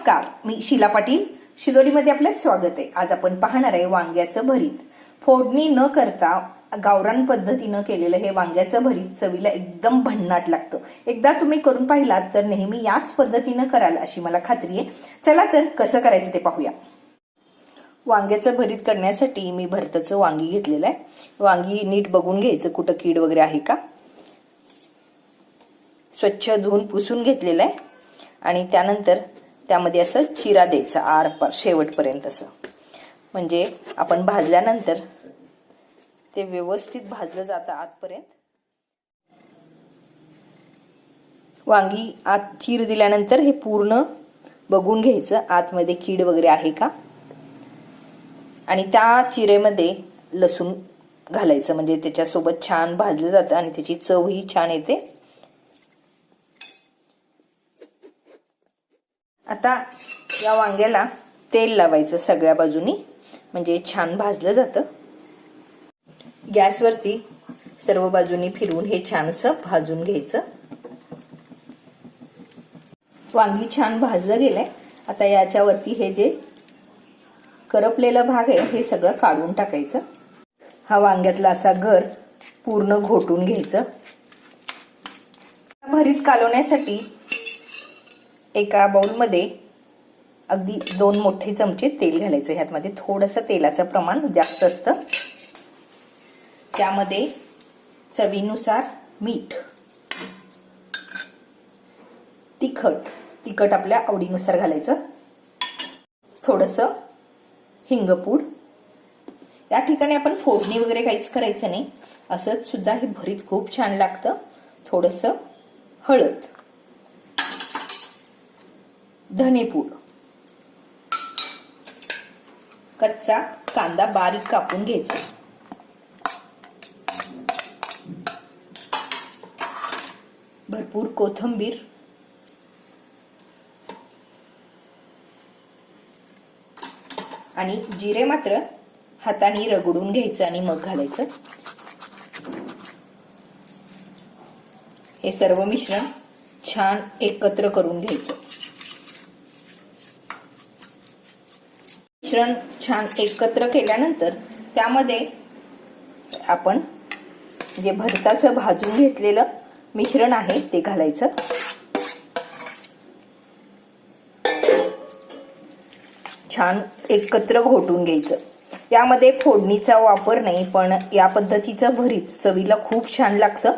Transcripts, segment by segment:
नमस्कार मी शिला पाटील. शिदोरीमध्ये आपलं स्वागत आहे. आज आपण पाहणार आहे वांग्याचं भरीत. फोडणी न करता गावरान पद्धतीनं केलेलं हे वांग्याचं भरीत चवीला एकदम भन्नाट लागतं. एकदा तुम्ही करून पाहिलात तर नेहमी याच पद्धतीनं कराल अशी मला खात्री आहे. चला तर कसं करायचं ते पाहूया. वांग्याचं भरीत करण्यासाठी मी भरताचं वांगी घेतलेलं आहे. वांगी नीट बघून घ्यायचं कुठं कीड वगैरे आहे का. स्वच्छ धुवून पुसून घेतलेलं आहे. आणि त्यानंतर त्यामध्ये असं चिरा द्यायचा आर पर शेवटपर्यंत असं. म्हणजे आपण भाजल्यानंतर ते व्यवस्थित भाजलं जातं आतपर्यंत. वांगी आत चीर दिल्यानंतर हे पूर्ण बघून घ्यायचं. आतमध्ये कीड वगैरे आहे का? आणि त्या चिरेमध्ये लसूण घालायचं. म्हणजे त्याच्यासोबत छान भाजलं जातं आणि त्याची चवही छान येते. आता या वांग्याला तेल लावायचं सगळ्या बाजूनी. म्हणजे छान भाजलं जातं. गॅसवरती सर्व बाजूनी फिरवून हे छानसं भाजून घ्यायचं. वांगी छान भाजलं गेलंय. आता याच्यावरती हे जे करपलेला भाग आहे हे सगळं काढून टाकायचं. हा वांग्यातला असा घर पूर्ण घोटून घ्यायचं. भरीत कालवण्यासाठी एका बाउलमध्ये अगदी दोन मोठे चमचे तेल घालायचं. ह्यातमध्ये थोडंसं तेलाचं प्रमाण जास्त असतं. त्यामध्ये चवीनुसार मीठ तिखट तिखट आपल्या आवडीनुसार घालायचं. थोडंसं हिंगपूड. या ठिकाणी आपण फोडणी वगैरे काहीच करायचं नाही. असंच सुद्धा हे भरीत खूप छान लागतं. थोडंसं हळद. धनेपूड कच्चा कांदा बारीक कापून घ्यायचा. भरपूर कोथंबीर. आणि जिरे मात्र हाताने रगडून घ्यायचं आणि मग घालायचं. हे सर्व मिश्रण छान एकत्र करून घ्यायचं. मिश्रण छान एकत्र केल्यानंतर त्यामध्ये आपण जे भरताचं भाजून घेतलेलं मिश्रण आहे ते घालायचं. छान एकत्र घोटून घ्यायचं. यामध्ये फोडणीचा वापर नाही पण या पद्धतीचं भरीत चवीला खूप छान लागतं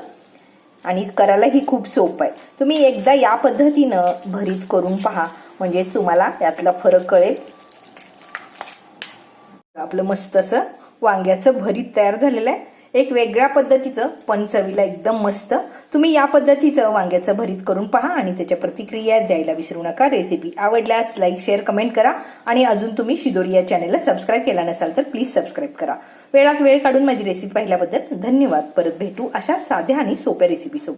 आणि करायलाही खूप सोपं आहे. तुम्ही एकदा या पद्धतीनं भरीत करून पहा म्हणजे तुम्हाला यातला फरक कळेल. आपलं मस्त असं वांग्याचं भरीत तयार झालेलं आहे. एक वेगळ्या पद्धतीचं पण चवीला एकदम मस्त. तुम्ही या पद्धतीचं वांग्याचं भरीत करून पहा आणि त्याच्या प्रतिक्रिया द्यायला विसरू नका. रेसिपी आवडल्यास लाईक शेअर कमेंट करा. आणि अजून तुम्ही शिदोरी या चॅनेलला सबस्क्राईब केला नसाल तर प्लीज सबस्क्राईब करा. वेळात वेळ काढून माझी रेसिपी पाहिल्याबद्दल धन्यवाद. परत भेटू अशा साध्या आणि सोप्या रेसिपीसोबत